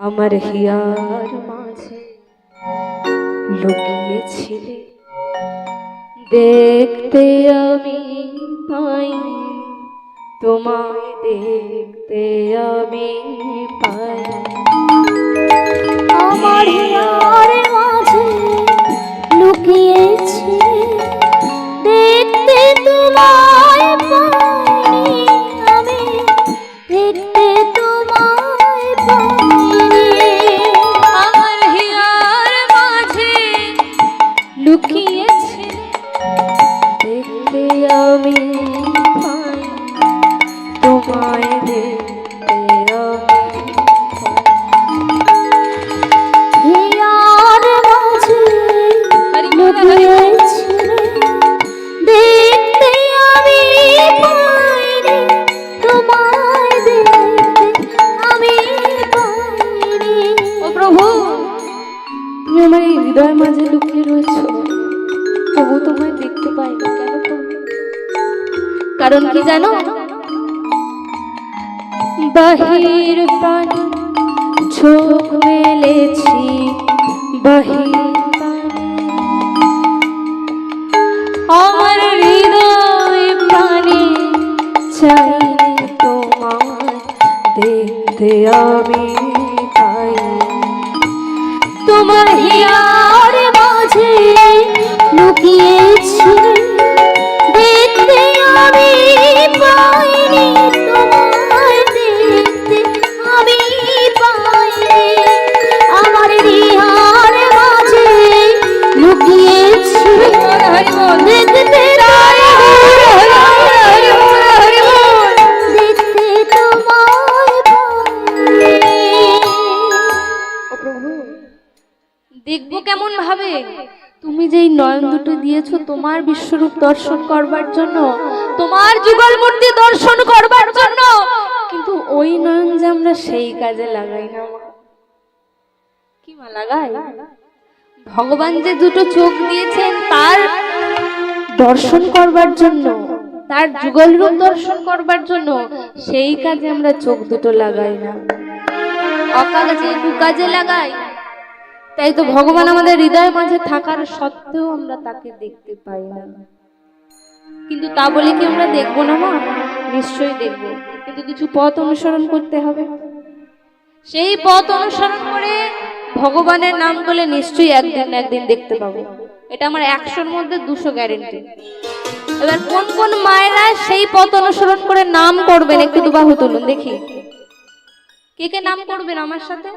আমার হিয়ার মাঝে লুকিয়েছিলে। দেখতে আমি পাই তোমায় দেখতে আমি পাই। আমার এই হৃদয়ের মাঝে লুকিয়ে রয়েছো? তবু তোমায় দেখতে পাই না। কেন কারণ কি জানো? বাহির প্রাণ চোখ মেলেছি, বাহির। আমার হৃদয় প্রাণে চাই তোমার দেখতে আমি তোমার কেমন ভাবে? তুমি যেই নয়ন দুটো দিয়েছ, তোমার বিশ্বরূপ দর্শন করবার জন্য, তোমার যুগল মূর্তি দর্শন করবার জন্য, কিন্তু ওই নয়ন যে আমরা সেই কাজে লাগাই না কি মা লাগাই? ভগবান যে দুটো চোখ দিয়েছেন, তার দর্শন করবার জন্য, তার যুগল রূপ দর্শন করবার জন্য, সেই কাজে আমরা চোখ দুটো লাগাই না। অকাজে কুকাজে লাগাই। তাই তো ভগবান আমাদের হৃদয়ের মাঝে থাকার সত্ত্বেও আমরা তাকে দেখতে পাই না। কিন্তু তা বলে কি আমরা দেখব না, মা? নিশ্চয়ই দেখব। কিন্তু কিছু পথ অনুসরণ করতে হবে। সেই পথ অনুসরণ করে ভগবানের নাম করলে নিশ্চয়ই একদিন একদিন দেখতে পাবো। এটা আমার একশোর মধ্যে দুশো গ্যারেন্টি এবার কোন কোন মায়েরা সেই পথ অনুসরণ করে নাম করবেন? একটু দুবাহু তুলুন, দেখি। কে কে নাম করবেন আমার সাথে?